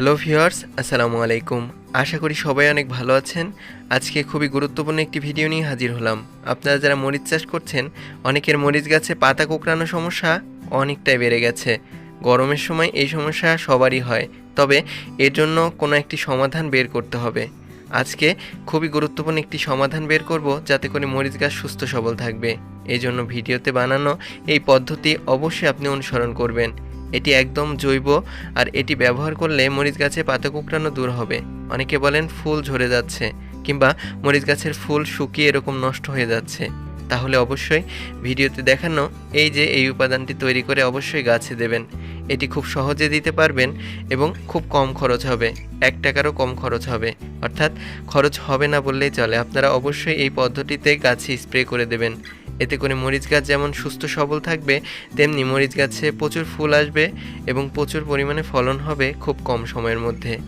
Hello viewers, আসসালামু আলাইকুম। আশা করি সবাই অনেক ভালো আছেন। আজকে খুবই গুরুত্বপূর্ণ একটি ভিডিও নিয়ে হাজির হলাম। আপনারা যারা মরিচ চাষ করছেন, অনেকের মরিচ গাছে পাতা কোঁকড়ানো সমস্যা অনেকটাই বেড়ে গেছে। গরমের সময় এই সমস্যা সবারই হয়, তবে এর জন্য কোনো একটি সমাধান বের করতে হবে। আজকে খুবই গুরুত্বপূর্ণ একটি সমাধান বের করব, যাতে করে মরিচ গাছ সুস্থ সবল থাকবে। এই জন্য ভিডিওতে বানানো এই পদ্ধতি অবশ্যই আপনি অনুসরণ করবেন। এটি একদম জৈব, আর এটি ব্যবহার করলে মরিচ গাছে পাতা কুকড়ানো দূর হবে। অনেকে বলেন ফুল ঝরে যাচ্ছে, কিংবা মরিচ গাছের ফুল শুকিয়ে এরকম নষ্ট হয়ে যাচ্ছে। তাহলে অবশ্যই ভিডিওতে দেখানো এই যে এই উপাদানটি তৈরি করে অবশ্যই গাছে দেবেন। এটি খুব সহজে দিতে পারবেন এবং খুব কম খরচ হবে, এক টাকারও কম খরচ হবে। অর্থাৎ খরচ হবে না বললেই চলে। আপনারা অবশ্যই এই পদ্ধতিতে গাছে স্প্রে করে দেবেন। এতে করে মরিচ গাছ যেমন সুস্থ সবল থাকবে, তেমনি মরিচ গাছে প্রচুর ফুল আসবে এবং প্রচুর পরিমাণে ফলন হবে খুব কম সময়ের মধ্যে।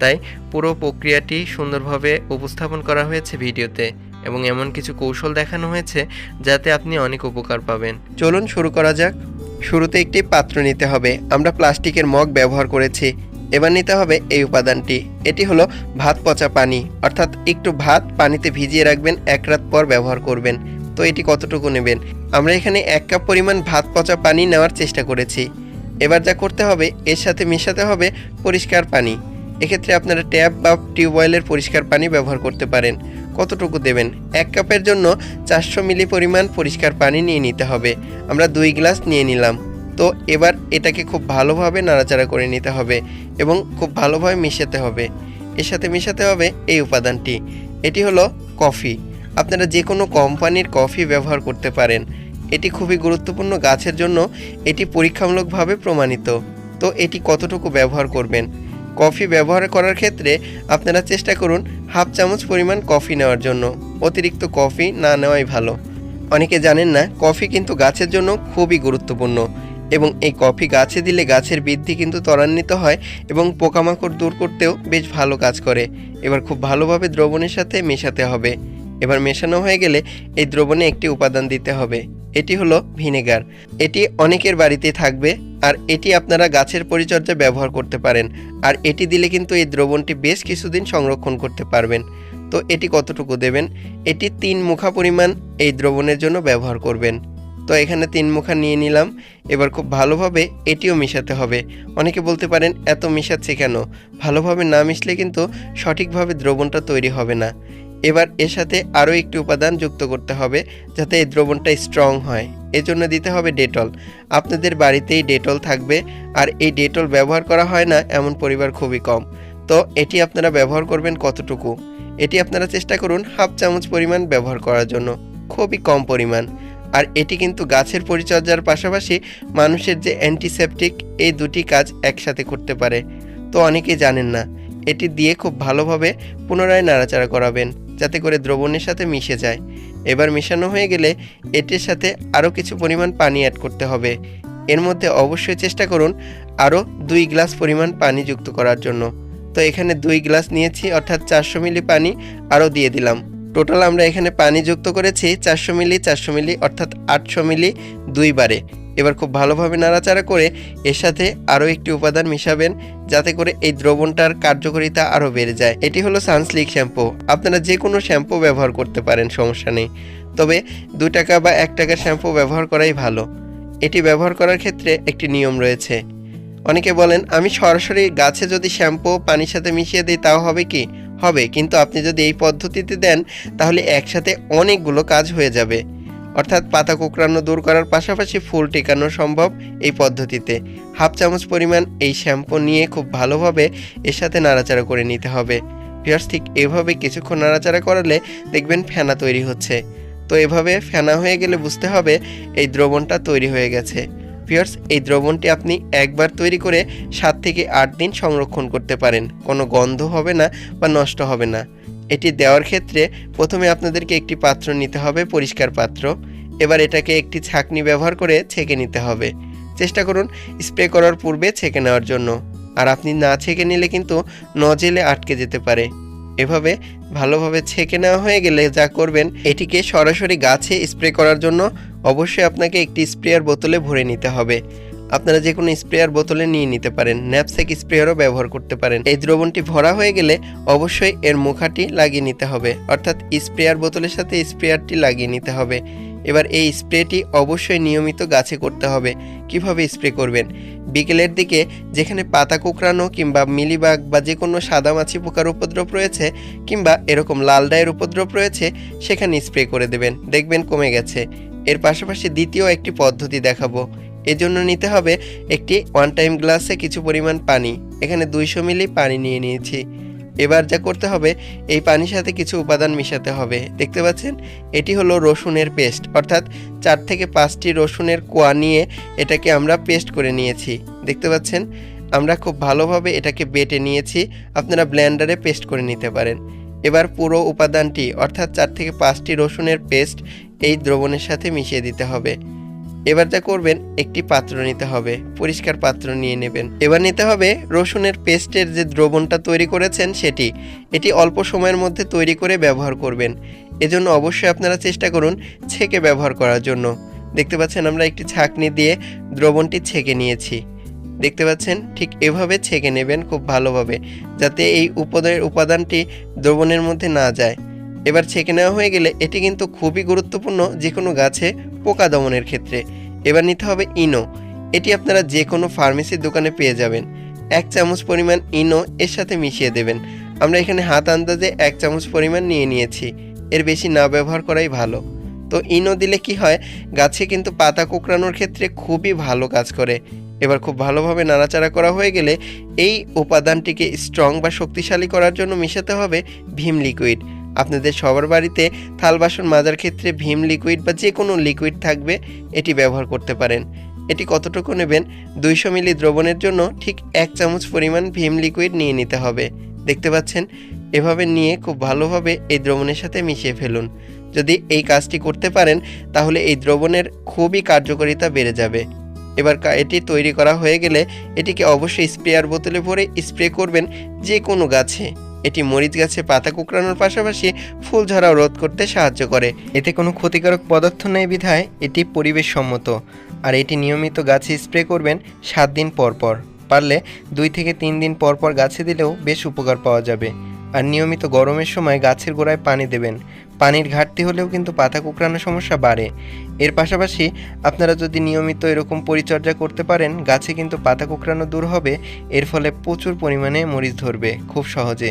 তাই পুরো প্রক্রিয়াটি সুন্দরভাবে উপস্থাপন করা হয়েছে ভিডিওতে এবং এমন কিছু কৌশল দেখানো হয়েছে যাতে আপনি অনেক উপকার পাবেন। চলুন শুরু করা যাক। শুরুতে একটি পাত্র নিতে হবে। আমরা প্লাস্টিকের মগ ব্যবহার করেছি। এবার নিতে হবে এই উপাদানটি। এটি হলো ভাত পচা পানি। অর্থাৎ একটু ভাত পানিতে ভিজিয়ে রাখবেন, এক রাত পর ব্যবহার করবেন। তো এটি কতটুকু নেবেন? আমরা এখানে এক কাপ পরিমাণ ভাত, পচা পানি নেওয়ার চেষ্টা করেছি। এবার যা করতে হবে, এর সাথে মেশাতে হবে পরিষ্কার পানি। এক্ষেত্রে আপনারা ট্যাপ বা টিউবওয়েলের পরিষ্কার পানি ব্যবহার করতে পারেন। কতটুকু দেবেন? এক কাপের জন্য চারশো মিলি পরিমাণ পরিষ্কার পানি নিয়ে নিতে হবে। আমরা দুই গ্লাস নিয়ে নিলাম। তো এবার এটাকে খুব ভালোভাবে নাড়াচাড়া করে নিতে হবে এবং খুব ভালোভাবে মিশাতে হবে। এর সাথে মেশাতে হবে এই উপাদানটি। এটি হলো কফি। আপনারা যে কোনো কোম্পানির কফি ব্যবহার করতে পারেন। এটি খুবই গুরুত্বপূর্ণ গাছের জন্য এটি পরীক্ষামূলকভাবে প্রমাণিত। তো এটি কতটুকু ব্যবহার করবেন? কফি ব্যবহার করার ক্ষেত্রে আপনারা চেষ্টা করুন হাফ চামচ পরিমাণ কফি নেওয়ার জন্য। অতিরিক্ত কফি না নেওয়াই ভালো। অনেকে জানেন না, কফি কিন্তু গাছের জন্য খুবই গুরুত্বপূর্ণ এবং এই কফি গাছে দিলে গাছের বৃদ্ধি কিন্তু ত্বরান্বিত হয় এবং পোকামাকড় দূর করতেও বেশ ভালো কাজ করে। এবার খুব ভালোভাবে দ্রবণের সাথে মেশাতে হবে। এবার মেশানো হয়ে গেলে এই দ্রবণে একটি উপাদান দিতে হবে। এটি হলো ভিনেগার। এটি অনেকের বাড়িতে থাকবে আর এটি আপনারা গাছের পরিচর্যা ব্যবহার করতে পারেন। আর এটি দিলে কিন্তু এই দ্রবণটি বেশ কিছুদিন সংরক্ষণ করতে পারবেন। তো এটি কতটুকু দেবেন? এটি তিন মুখা পরিমাণ এই দ্রবণের জন্য ব্যবহার করবেন। তো এখানে তিন মুখা নিয়ে নিলাম। এবার খুব ভালোভাবে এটিও মিশাতে হবে। অনেকে বলতে পারেন, এত মিশাচ্ছে কেন? ভালোভাবে না মিশলে কিন্তু সঠিকভাবে দ্রবণটা তৈরি হবে না। এবার এর সাথে আরও একটি উপাদান যুক্ত করতে হবে যাতে এই দ্রবণটা স্ট্রং হয়। এজন্য দিতে হবে ডেটল। আপনাদের বাড়িতেই ডেটল থাকবে আর এই ডেটল ব্যবহার করা হয় না এমন পরিবার খুবই কম। তো এটি আপনারা ব্যবহার করবেন কতটুকু? এটি আপনারা চেষ্টা করুন হাফ চামচ পরিমাণ ব্যবহার করার জন্য। খুবই কম পরিমাণ। আর এটি কিন্তু গাছের পরিচর্যার পাশাপাশি মানুষের যে অ্যান্টিসেপটিক এই দুটি কাজ একসাথে করতে পারে। তো অনেকেই জানেন না। এটি দিয়ে খুব ভালোভাবে পুনরায় নাড়াচাড়া করাবেন। যাতে করে দ্রবণের সাথে মিশে যায়। এবার মেশানো হয়ে গেলে এটির সাথে আরও কিছু পরিমাণ পানি অ্যাড করতে হবে। এর মধ্যে অবশ্যই চেষ্টা করুন আরও দুই গ্লাস পরিমাণ পানি যুক্ত করার জন্য। তো এখানে দুই গ্লাস নিয়েছি, অর্থাৎ চারশো মিলি পানি আরও দিয়ে দিলাম। টোটাল আমরা এখানে পানি যুক্ত করেছি চারশো মিলি চারশো মিলি, অর্থাৎ আটশো মিলি দুইবারে। এবার খুব ভালোভাবে নাড়াচাড়া করে এর সাথে আরও একটি উপাদান মিশাবেন, যাতে করে এই দ্রবণটার কার্যকারিতা আরও বেড়ে যায়। এটি হলো সানস্লিক শ্যাম্পু। আপনারা যে কোনো শ্যাম্পু ব্যবহার করতে পারেন, সমস্যা নেই। তবে দু টাকা বা এক টাকার শ্যাম্পু ব্যবহার করাই ভালো। এটি ব্যবহার করার ক্ষেত্রে একটি নিয়ম রয়েছে। অনেকে বলেন, আমি সরাসরি গাছে যদি শ্যাম্পু পানির সাথে মিশিয়ে দিই, তাও হবে কি? হবে, কিন্তু আপনি যদি এই পদ্ধতিতে দেন, তাহলে একসাথে অনেকগুলো কাজ হয়ে যাবে। অর্থাৎ পাতা কোঁকড়ানো দূর করার পাশাপাশি ফুল টেকানো সম্ভব এই পদ্ধতিতে। হাফ চামচ পরিমাণ এই শ্যাম্পু নিয়ে খুব ভালোভাবে এর সাথে নাড়াচাড়া করে নিতে হবে। ভিউয়ার্স, ঠিক এভাবে কিছুক্ষণ নাড়াচাড়া করালে দেখবেন ফেনা তৈরি হচ্ছে। তো এভাবে ফেনা হয়ে গেলে বুঝতে হবে এই দ্রবণটা তৈরি হয়ে গেছে। ভিউয়ার্স, এই দ্রবণটি আপনি একবার তৈরি করে সাত থেকে আট দিন সংরক্ষণ করতে পারেন। কোনো গন্ধ হবে না বা নষ্ট হবে না। এটি দেওয়ার ক্ষেত্রে প্রথমে আপনাদেরকে একটি পাত্র নিতে হবে, পরিষ্কার পাত্র। এবার এটাকে একটি ছাঁকনি ব্যবহার করে ছেঁকে নিতে হবে। চেষ্টা করুন স্প্রে করার পূর্বে ছেঁকে নেওয়ার জন্য। আর আপনি না ছেঁকে নিলে কিন্তু নজেলে আটকে যেতে পারে। এভাবে ভালোভাবে ছেঁকে নেওয়া হয়ে গেলে যা করবেন, এটিকে সরাসরি গাছে স্প্রে করার জন্য অবশ্যই আপনাকে একটি স্প্রেয়ার বোতলে ভরে নিতে হবে। আপনারা যে কোনো স্প্রেয়ার বোতলে নিয়ে নিতে পারেন, ন্যাপসেক স্প্রেয়ারও ব্যবহার করতে পারেন। এই দ্রবণটি ভরা হয়ে গেলে অবশ্যই এর মুখাটি লাগিয়ে নিতে হবে, অর্থাৎ স্প্রেয়ার বোতলের সাথে স্প্রেয়ারটি লাগিয়ে নিতে হবে। এবার এই স্প্রেটি অবশ্যই নিয়মিত গাছে করতে হবে। কীভাবে স্প্রে করবেন? বিকেলের দিকে যেখানে পাতা কোঁকড়ানো কিংবা মিলিবাগ বা যে কোনো সাদামাছি পোকার উপদ্রব রয়েছে কিংবা এরকম লাল ডায়ের উপদ্রব রয়েছে, সেখানে স্প্রে করে দেবেন। দেখবেন কমে গেছে। এর পাশাপাশি দ্বিতীয় একটি পদ্ধতি দেখাবো। এজন্য নিতে হবে একটি ওয়ান টাইম গ্লাসে কিছু পরিমাণ পানি। এখানে দুইশো মিলি পানি নিয়ে নিয়েছি। এবার যা করতে হবে, এই পানির সাথে কিছু উপাদান মিশাতে হবে। দেখতে পাচ্ছেন? এটি হলো রসুনের পেস্ট। অর্থাৎ চার থেকে পাঁচটি রসুনের কোয়া নিয়ে এটাকে আমরা পেস্ট করে নিয়েছি। দেখতে পাচ্ছেন? আমরা খুব ভালোভাবে এটাকে বেটে নিয়েছি। আপনারা ব্ল্যান্ডারে পেস্ট করে নিতে পারেন। এবার পুরো উপাদানটি, অর্থাৎ চার থেকে পাঁচটি রসুনের পেস্ট, এই দ্রবণের সাথে মিশিয়ে দিতে হবে। এবার যা করবেন, একটি পাত্র নিতে হবে, পরিষ্কার পাত্র নিয়ে নেবেন। এবার নিতে হবে রসুনের পেস্টের যে দ্রবণটা তৈরি করেছেন সেটি। এটি অল্প সময়ের মধ্যে তৈরি করে ব্যবহার করবেন। এজন্য অবশ্যই আপনারা চেষ্টা করুন ছেঁকে ব্যবহার করার জন্য। দেখতে পাচ্ছেন আমরা একটি ছাঁকনি দিয়ে দ্রবণটি ছেঁকে নিয়েছি। দেখতে পাচ্ছেন ঠিক এভাবে ছেঁকে নেবেন খুব ভালোভাবে, যাতে এই উপাদানের উপাদানটি দ্রবণের মধ্যে না যায়। এবার ছেঁকে নেওয়া হয়ে গেলে এটি কিন্তু খুবই গুরুত্বপূর্ণ যে কোনো গাছে পোকা দমনের ক্ষেত্রে। এবার নিতে হবে ইনো। এটি আপনারা যে কোনো ফার্মেসির দোকানে পেয়ে যাবেন। এক চামচ পরিমাণ ইনো এর সাথে মিশিয়ে দেবেন। আমরা এখানে হাত আন্দাজে এক চামচ পরিমাণ নিয়ে নিয়েছি। এর বেশি না ব্যবহার করাই ভালো। তো ইনো দিলে কি হয়, গাছে কিন্তু পাতা কোঁকড়ানোর ক্ষেত্রে খুবই ভালো কাজ করে। এবার খুব ভালোভাবে নাড়াচাড়া করা হয়ে গেলে এই উপাদানটিকে স্ট্রং বা শক্তিশালী করার জন্য মিশাতে হবে ভীম লিকুইড আপনাদের সবার বাড়িতে থাল বাসন মাজার ক্ষেত্রে ভীম লিকুইড বা যে কোনো লিকুইড থাকবে, এটি ব্যবহার করতে পারেন। এটি কতটুকু নেবেন? দুইশো মিলি দ্রবণের জন্য ঠিক এক চামচ পরিমাণ ভীম লিকুইড নিয়ে নিতে হবে। দেখতে পাচ্ছেন? এভাবে নিয়ে খুব ভালোভাবে এই দ্রবণের সাথে মিশিয়ে ফেলুন। যদি এই কাজটি করতে পারেন, তাহলে এই দ্রবণের খুবই কার্যকারিতা বেড়ে যাবে। এবার এটি তৈরি করা হয়ে গেলে এটিকে অবশ্যই স্প্রেয়ার বোতলে ভরে স্প্রে করবেন যে কোনো গাছে। এটি মরিচ গাছে পাতা কুকড়ানোর পাশাপাশি ফুল ঝরাও রোধ করতে সাহায্য করে। এতে কোনো ক্ষতিকারক পদার্থ নেই বিধায় এটি পরিবেশ সম্মত আর এটি নিয়মিত গাছে স্প্রে করবেন সাত দিন পর পর। পারলে দুই থেকে তিন দিন পর পর গাছে দিলেও বেশ উপকার পাওয়া যাবে। আর নিয়মিত গরমের সময় গাছের গোড়ায় পানি দেবেন। পানির ঘাটতি হলেও কিন্তু পাতা কুকড়ানোর সমস্যা বাড়ে। এর পাশাপাশি আপনারা যদি নিয়মিত এরকম পরিচর্যা করতে পারেন, গাছে কিন্তু পাতা কুকড়ানো দূর হবে। এর ফলে প্রচুর পরিমাণে মরিচ ধরবে খুব সহজে।